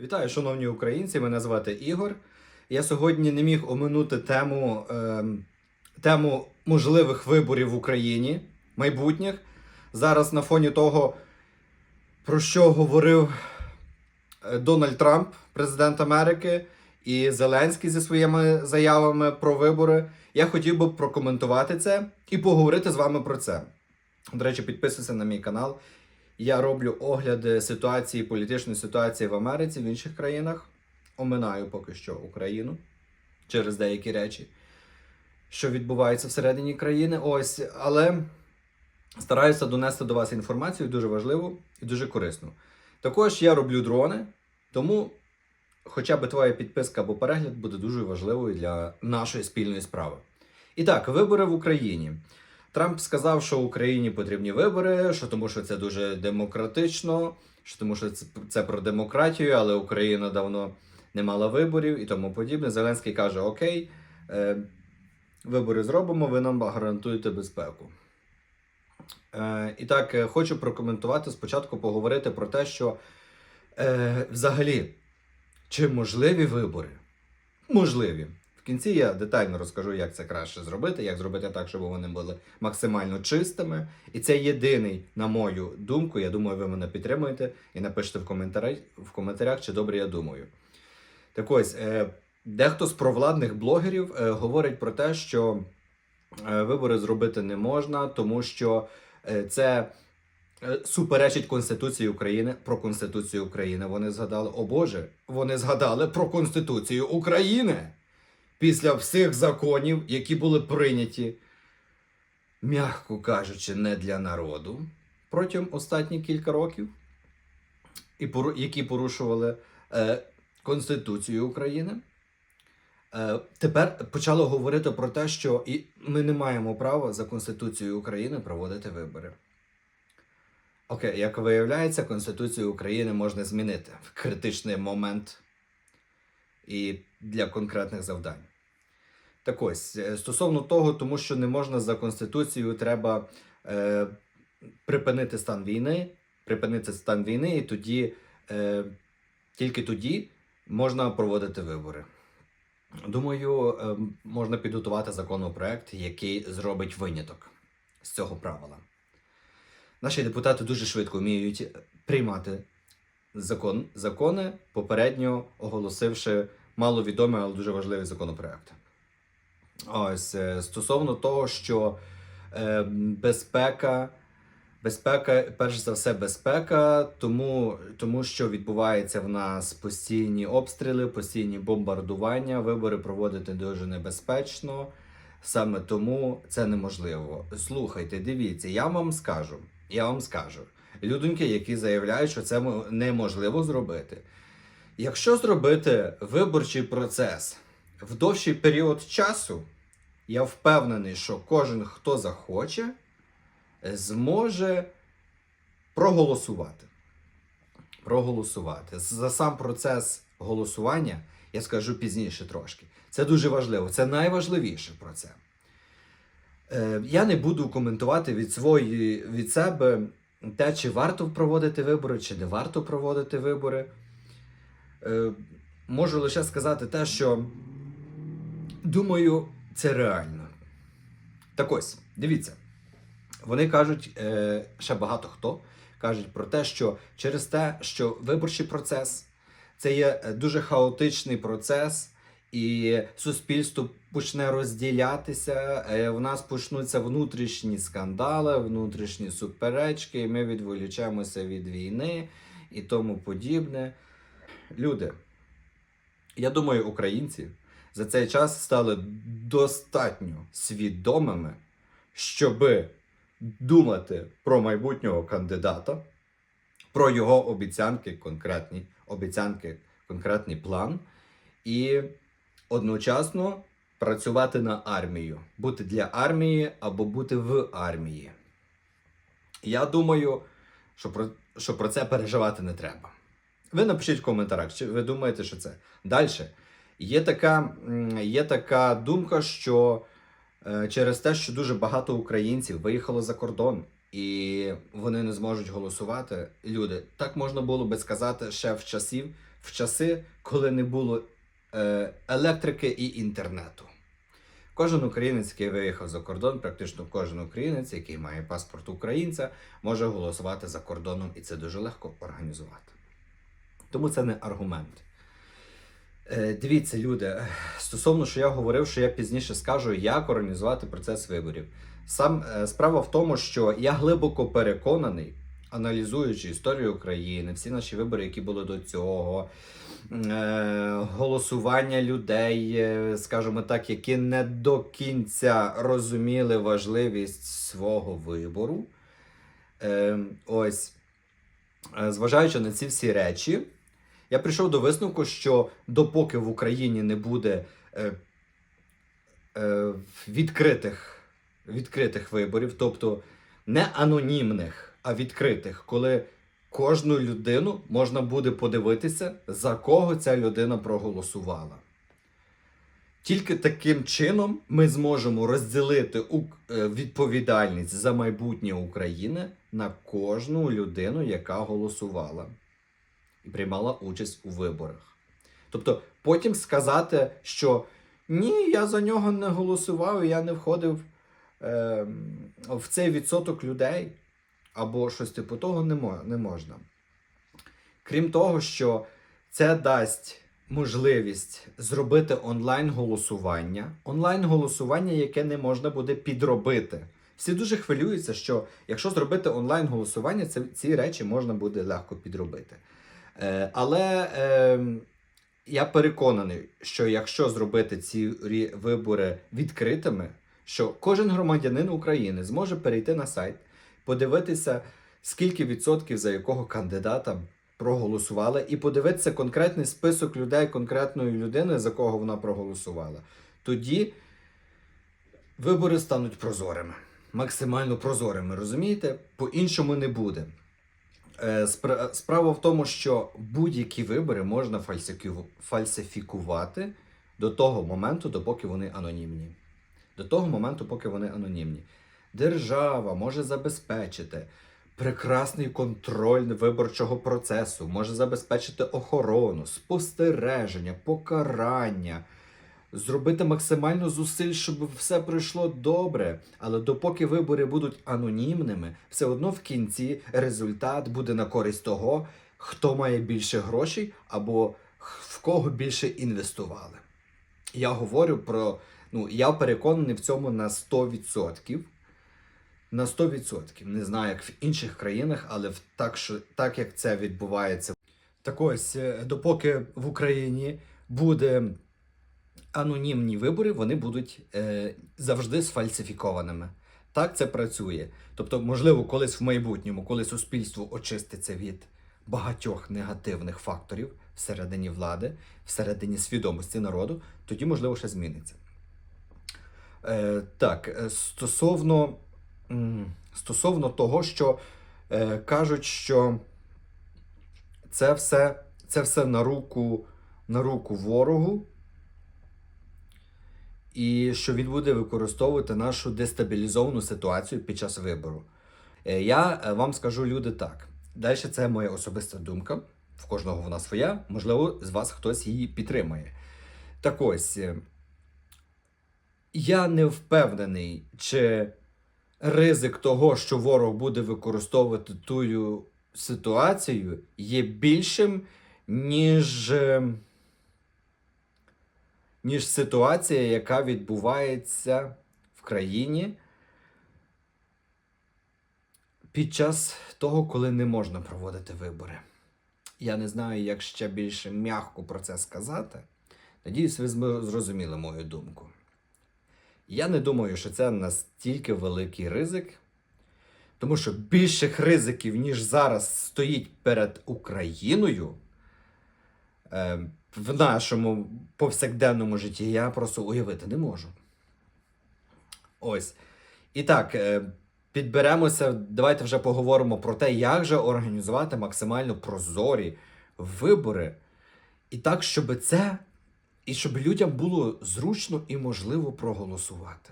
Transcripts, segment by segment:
Вітаю, шановні українці! Мене звати Ігор. Я сьогодні не міг оминути тему, ем, тему можливих виборів в Україні майбутніх. Зараз на фоні того, про що говорив е, Дональд Трамп, президент Америки, і Зеленський зі своїми заявами про вибори. Я хотів би прокоментувати це і поговорити з вами про це. До речі, підписуйся на мій канал. Я роблю огляди ситуації, політичної ситуації в Америці, в інших країнах. Оминаю поки що Україну через деякі речі, що відбуваються всередині країни. Ось, але стараюся донести до вас інформацію дуже важливу і дуже корисну. Також я роблю дрони, тому хоча б твоя підписка або перегляд буде дуже важливою для нашої спільної справи. І так, вибори в Україні. Трамп сказав, що Україні потрібні вибори, що тому що це дуже демократично, що тому що це, це про демократію, але Україна давно не мала виборів і тому подібне. Зеленський каже: Окей, е, вибори зробимо, ви нам гарантуєте безпеку. Е, і так, е, хочу прокоментувати спочатку, поговорити про те, що е, взагалі, чи можливі вибори? Можливі. Кінці я детально розкажу, як це краще зробити, як зробити так, щоб вони були максимально чистими. І це єдиний, на мою думку. Я думаю, ви мене підтримуєте і напишете в коментарях, в коментарях, чи добре я думаю. Так ось, е, дехто з провладних блогерів е, говорить про те, що е, вибори зробити не можна, тому що це суперечить Конституції України про Конституцію України. Вони згадали, о Боже, вони згадали про Конституцію України після всіх законів, які були прийняті, м'яко кажучи, не для народу протягом останніх кілька років, і які порушували е, Конституцію України. Е, тепер почали говорити про те, що і ми не маємо права за Конституцією України проводити вибори. Окей, як виявляється, Конституцію України можна змінити в критичний момент і для конкретних завдань. Так ось, е, стосовно того, тому що не можна за Конституцією, треба е, припинити стан війни, припинити стан війни, і тоді, е, тільки тоді можна проводити вибори. Думаю, е, можна підготувати законопроект, який зробить виняток з цього правила. Наші депутати дуже швидко вміють приймати закон, закони, попередньо оголосивши маловідомі, але дуже важливі законопроекти. Ось е, стосовно того, що е, безпека, безпека, перш за все, безпека, тому, тому що відбувається в нас постійні обстріли, постійні бомбардування, вибори проводити дуже небезпечно. Саме тому це неможливо. Слухайте, дивіться, я вам скажу, я вам скажу. Людоньки, які заявляють, що це неможливо зробити. Якщо зробити виборчий процес в довший період часу, я впевнений, що кожен, хто захоче, зможе проголосувати. Проголосувати. За сам процес голосування я скажу пізніше трошки. Це дуже важливо, це найважливіше про це. Е, я не буду коментувати від свої, від себе те, чи варто проводити вибори, чи не варто проводити вибори. Е, можу лише сказати те, що думаю, це реально. Так ось, дивіться. Вони кажуть, е, ще багато хто кажуть про те, що через те, що виборчий процес це є е, дуже хаотичний процес, і суспільство почне розділятися. В нас почнуться внутрішні скандали, внутрішні суперечки, і ми відволічемося від війни і тому подібне. Люди, я думаю, українці за цей час стали достатньо свідомими, щоби думати про майбутнього кандидата, про його обіцянки, конкретні обіцянки, конкретний план, і одночасно працювати на армію, бути для армії або бути в армії. Я думаю, що про, що про це переживати не треба. Ви напишіть в коментарях, чи ви думаєте, що це. Далі. Є така, є така думка, що е, через те, що дуже багато українців виїхало за кордон і вони не зможуть голосувати. Люди, так можна було би сказати ще в часів, в часи, коли не було е, електрики і інтернету. Кожен українець, який виїхав за кордон, практично кожен українець, який має паспорт українця, може голосувати за кордоном, і це дуже легко організувати. Тому це не аргумент. Е, Дивіться, люди, стосовно, що я говорив, що я пізніше скажу, як організувати процес виборів. Сам е, справа в тому, що я глибоко переконаний, аналізуючи історію України, всі наші вибори, які були до цього, е, голосування людей, скажімо так, які не до кінця розуміли важливість свого вибору. Е, ось, зважаючи на ці всі речі, я прийшов до висновку, що допоки в Україні не буде е, е, відкритих, відкритих виборів, тобто не анонімних, а відкритих, коли кожну людину можна буде подивитися, за кого ця людина проголосувала. Тільки таким чином ми зможемо розділити е, відповідальність за майбутнє України на кожну людину, яка голосувала і приймала участь у виборах. Тобто потім сказати, що ні, я за нього не голосував, я не входив е, в цей відсоток людей, або щось типу того не, мо- не можна. Крім того, що це дасть можливість зробити онлайн-голосування, онлайн-голосування, яке не можна буде підробити. Всі дуже хвилюються, що якщо зробити онлайн-голосування, ці речі можна буде легко підробити. Е, але е, я переконаний, що якщо зробити ці вибори відкритими, що кожен громадянин України зможе перейти на сайт, подивитися, скільки відсотків за якого кандидата проголосували, і подивитися конкретний список людей, конкретної людини, за кого вона проголосувала. Тоді вибори стануть прозорими, максимально прозорими, розумієте? По-іншому не буде. Е, спра- Справа в тому, що будь-які вибори можна фальсифіку- фальсифікувати до того моменту, допоки вони анонімні. До того моменту, поки вони анонімні. Держава може забезпечити прекрасний контроль виборчого процесу, може забезпечити охорону, спостереження, покарання, зробити максимально зусиль, щоб все пройшло добре. Але допоки вибори будуть анонімними, все одно в кінці результат буде на користь того, хто має більше грошей або в кого більше інвестували. Я говорю про. Ну, я переконаний в цьому на 100%. На 100%. Не знаю, як в інших країнах, але в так, що, так як це відбувається. Так ось, е, допоки в Україні буде анонімні вибори, вони будуть е, завжди сфальсифікованими. Так це працює. Тобто, можливо, колись в майбутньому, коли суспільство очиститься від багатьох негативних факторів всередині влади, всередині свідомості народу, тоді, можливо, ще зміниться. Е, так, е, стосовно, стосовно того, що е, кажуть, що це все, це все на руку, на руку ворогу, і що він буде використовувати нашу дестабілізовану ситуацію під час вибору. Е, Я е, вам скажу люди так. Далі це моя особиста думка. В кожного вона своя. Можливо, з вас хтось її підтримує. Так ось, е, я не впевнений, чи ризик того, що ворог буде використовувати тую ситуацію, є більшим, ніж, ніж ситуація, яка відбувається в країні під час того, коли не можна проводити вибори. Я не знаю, як ще більше м'яко про це сказати. Надіюсь, ви зрозуміли мою думку. Я не думаю, що це настільки великий ризик, тому що більших ризиків, ніж зараз стоїть перед Україною е, в нашому повсякденному житті, я просто уявити не можу. Ось. І так, е, підберемося. Давайте вже поговоримо про те, як же організувати максимально прозорі вибори. І так, щоб це і щоб людям було зручно і можливо проголосувати.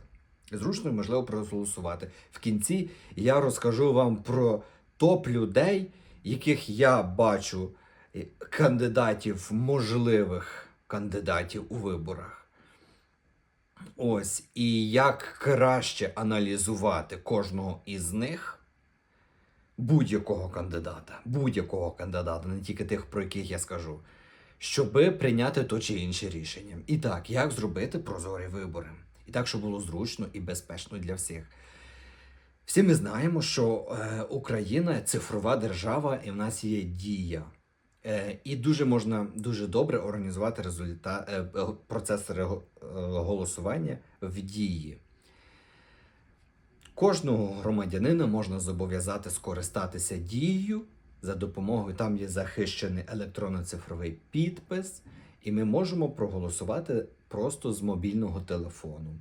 Зручно і можливо проголосувати. В кінці я розкажу вам про топ людей, яких я бачу кандидатів, можливих кандидатів у виборах. Ось, і як краще аналізувати кожного із них, будь-якого кандидата, будь-якого кандидата, не тільки тих, про яких я скажу, щоби прийняти то чи інше рішення. І так, як зробити прозорі вибори? І так, щоб було зручно і безпечно для всіх. Всі ми знаємо, що е, Україна цифрова держава, і в нас є дія. Е, і дуже можна дуже добре організувати результат, е, е, процес голосування в дії. Кожного громадянина можна зобов'язати скористатися дією за допомогою. Там є захищений електронно-цифровий підпис, і ми можемо проголосувати просто з мобільного телефону.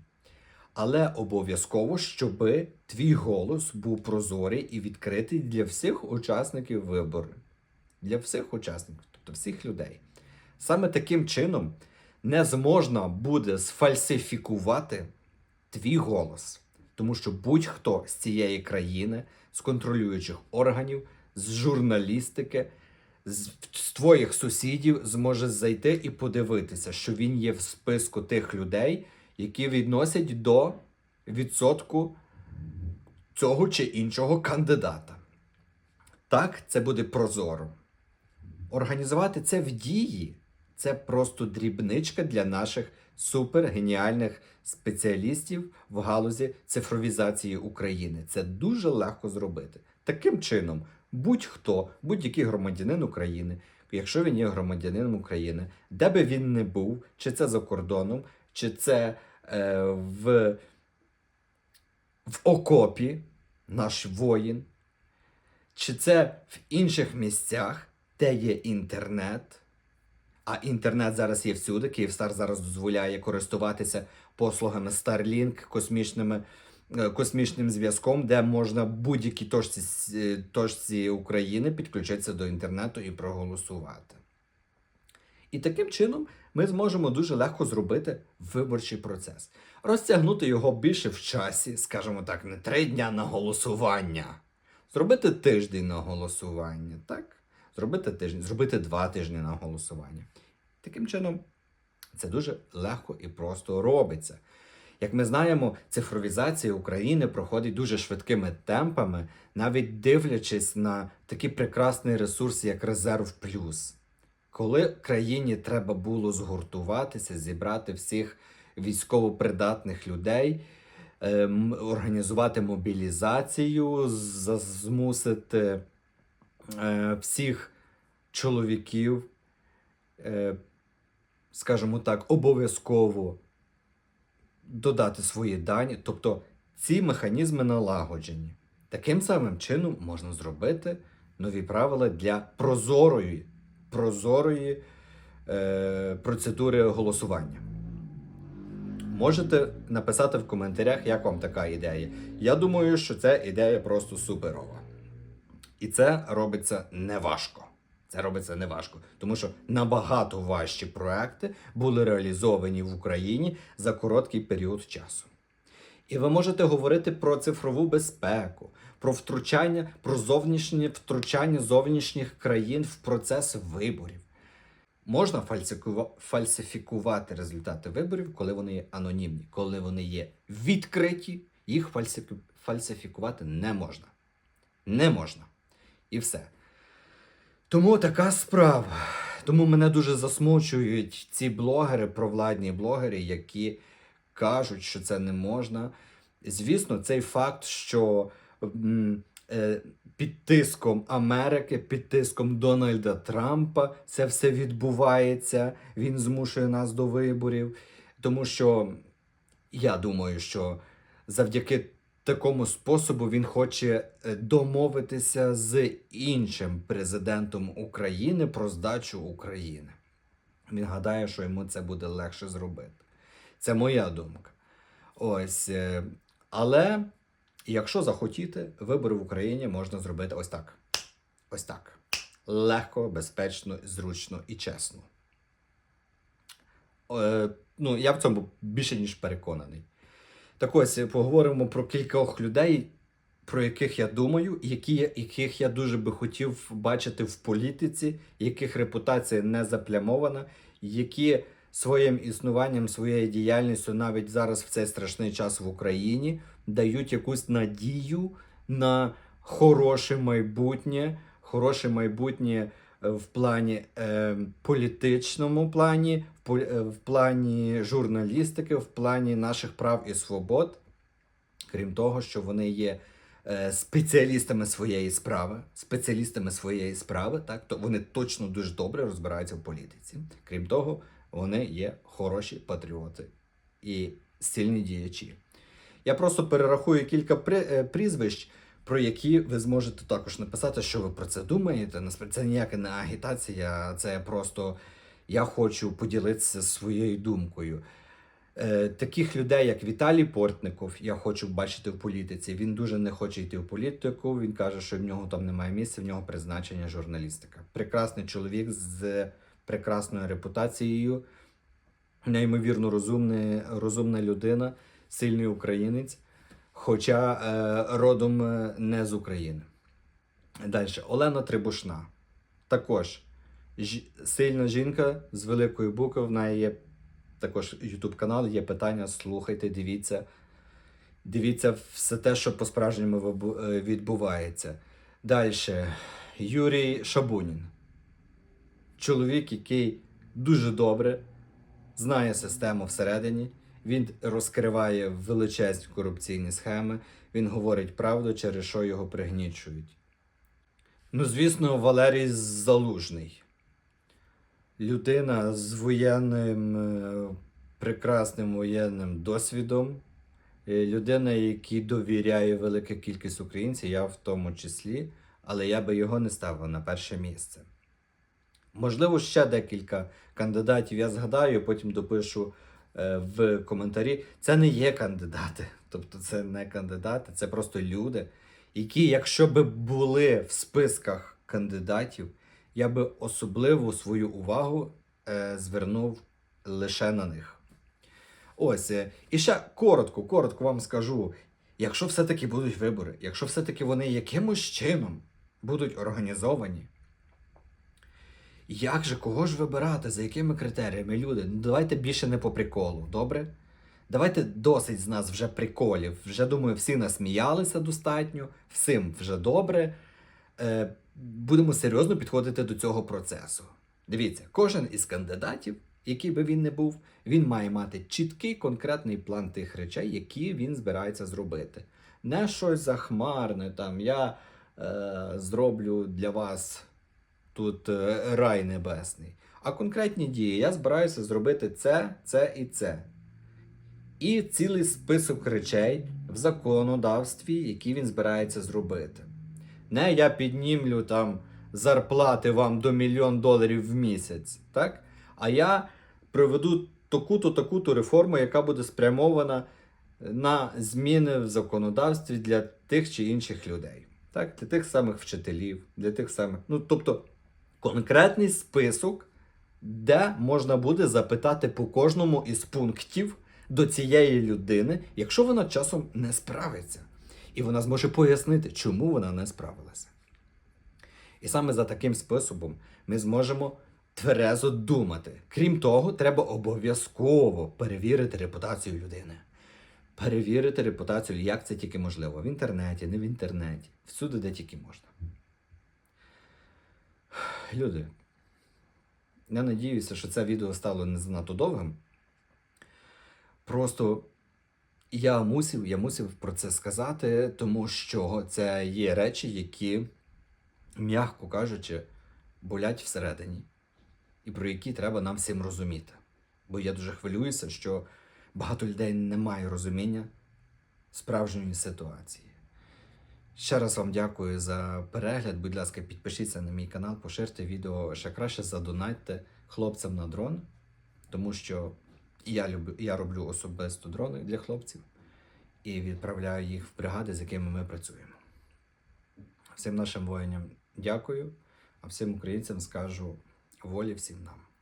Але обов'язково, щоб твій голос був прозорий і відкритий для всіх учасників вибору. Для всіх учасників, тобто всіх людей. Саме таким чином не зможна буде сфальсифікувати твій голос. Тому що будь-хто з цієї країни, з контролюючих органів, з журналістики, з, з твоїх сусідів зможе зайти і подивитися, що він є в списку тих людей, які відносять до відсотку цього чи іншого кандидата. Так, це буде прозоро. Організувати це в дії це просто дрібничка для наших супергеніальних спеціалістів в галузі цифровізації України. Це дуже легко зробити. Таким чином, будь-хто, будь-який громадянин України, якщо він є громадянином України, де би він не був, чи це за кордоном, чи це е, в, в окопі, наш воїн, чи це в інших місцях, де є інтернет. А інтернет зараз є всюди. Київстар зараз дозволяє користуватися послугами Starlink, космічними, е, космічним зв'язком, де можна будь-якій точці, е, точці України підключитися до інтернету і проголосувати. І таким чином ми зможемо дуже легко зробити виборчий процес, розтягнути його більше в часі, скажімо так, не три дня на голосування, зробити тиждень на голосування, так? Зробити тиждень, зробити два тижні на голосування. Таким чином, це дуже легко і просто робиться. Як ми знаємо, цифровізація України проходить дуже швидкими темпами, навіть дивлячись на такий прекрасний ресурс, як Резерв Плюс. Коли країні треба було згуртуватися, зібрати всіх військовопридатних людей, ем, організувати мобілізацію, змусити е, всіх чоловіків, е, скажімо так, обов'язково додати свої дані. Тобто ці механізми налагоджені. Таким самим чином можна зробити нові правила для прозорої, прозорої е, процедури голосування. Можете написати в коментарях, як вам така ідея. Я думаю, що ця ідея просто суперова. І це робиться неважко. Це робиться неважко, тому що набагато важчі проекти були реалізовані в Україні за короткий період часу. І ви можете говорити про цифрову безпеку, про втручання, про зовнішнє втручання зовнішніх країн в процес виборів. Можна фальсифікувати результати виборів, коли вони є анонімні, коли вони є відкриті, їх фальсифікувати не можна. Не можна. І все. Тому така справа. Тому мене дуже засмучують ці блогери, провладні блогери, які кажуть, що це не можна. Звісно, цей факт, що е, під тиском Америки, під тиском Дональда Трампа це все відбувається. Він змушує нас до виборів. Тому що я думаю, що завдяки такому способу він хоче е, домовитися з іншим президентом України про здачу України. Він гадає, що йому це буде легше зробити. Це моя думка. Ось. е, Але якщо захотіти, вибори в Україні можна зробити ось так. Ось так. Легко, безпечно, зручно і чесно. Е, ну, я в цьому більше ніж переконаний. Так ось поговоримо про кількох людей, про яких я думаю, які, яких я дуже би хотів бачити в політиці, яких репутація не заплямована, які своїм існуванням, своєю діяльністю навіть зараз в цей страшний час в Україні дають якусь надію на хороше майбутнє, хороше майбутнє е, в плані е, політичному плані, в, е, в плані журналістики, в плані наших прав і свобод. Крім того, що вони є е, спеціалістами своєї справи, спеціалістами своєї справи, так то вони точно дуже добре розбираються в політиці. Крім того, вони є хороші патріоти і сильні діячі. Я просто перерахую кілька е, прізвищ, про які ви зможете також написати, що ви про це думаєте. Насправді це ніяка не агітація, це просто я хочу поділитися своєю думкою. Е, таких людей, як Віталій Портников, я хочу бачити в політиці. Він дуже не хоче йти в політику. Він каже, що в нього там немає місця, в нього призначення журналістика. Прекрасний чоловік з прекрасною репутацією, неймовірно розумний, розумна людина, сильний українець, хоча е, родом е, не з України. Далі, Олена Трибушна. Також ж- сильна жінка з великої букви, в неї є також YouTube канал, є питання, слухайте, дивіться. Дивіться все те, що по-справжньому е, відбувається. Далі. Юрій Шабунін. Чоловік, який дуже добре знає систему всередині. Він розкриває величезні корупційні схеми. Він говорить правду, через що його пригнічують. Ну, звісно, Валерій Залужний людина з воєнним, е, прекрасним воєнним досвідом, е, людина, якій довіряє велика кількість українців, я в тому числі, але я би його не ставив на перше місце. Можливо, ще декілька кандидатів я згадаю, потім допишу в коментарі. Це не є кандидати, тобто це не кандидати, це просто люди, які, якщо би були в списках кандидатів, я би особливо свою увагу е, звернув лише на них. Ось, е, і ще коротко, коротко вам скажу: якщо все-таки будуть вибори, якщо все-таки вони якимось чином будуть організовані, як же, кого ж вибирати, за якими критеріями, люди? Ну давайте більше не по приколу, добре? Давайте досить з нас вже приколів. Вже думаю, всі насміялися достатньо, всім вже добре. Е, будемо серйозно підходити до цього процесу. Дивіться, кожен із кандидатів, який би він не був, він має мати чіткий конкретний план тих речей, які він збирається зробити. Не щось захмарне, там я е, зроблю для вас тут е, рай небесний. А конкретні дії я збираюся зробити це, це і це. І цілий список речей в законодавстві, які він збирається зробити. Не я піднімлю там зарплати вам до мільйон доларів в місяць, так? А я проведу таку-то, таку-то реформу, яка буде спрямована на зміни в законодавстві для тих чи інших людей. Так? Для тих самих вчителів, для тих самих. Ну, тобто, конкретний список, де можна буде запитати по кожному із пунктів до цієї людини, якщо вона часом не справиться. І вона зможе пояснити, чому вона не справилася. І саме за таким способом ми зможемо тверезо думати. Крім того, треба обов'язково перевірити репутацію людини. Перевірити репутацію, як це тільки можливо. В інтернеті, не в інтернеті, всюди, де тільки можна. Люди, я надіюся, що це відео стало не занадто довгим. Просто я мусив, я мусив про це сказати, тому що це є речі, які, м'яко кажучи, болять всередині, і про які треба нам всім розуміти. Бо я дуже хвилююся, що багато людей не має розуміння справжньої ситуації. Ще раз вам дякую за перегляд. Будь ласка, підпишіться на мій канал, поширте відео ще краще задонатьте хлопцям на дрон, тому що я, люблю, я роблю особисто дрони для хлопців і відправляю їх в бригади, з якими ми працюємо. Всім нашим воїнам дякую, а всім українцям скажу волі всім нам.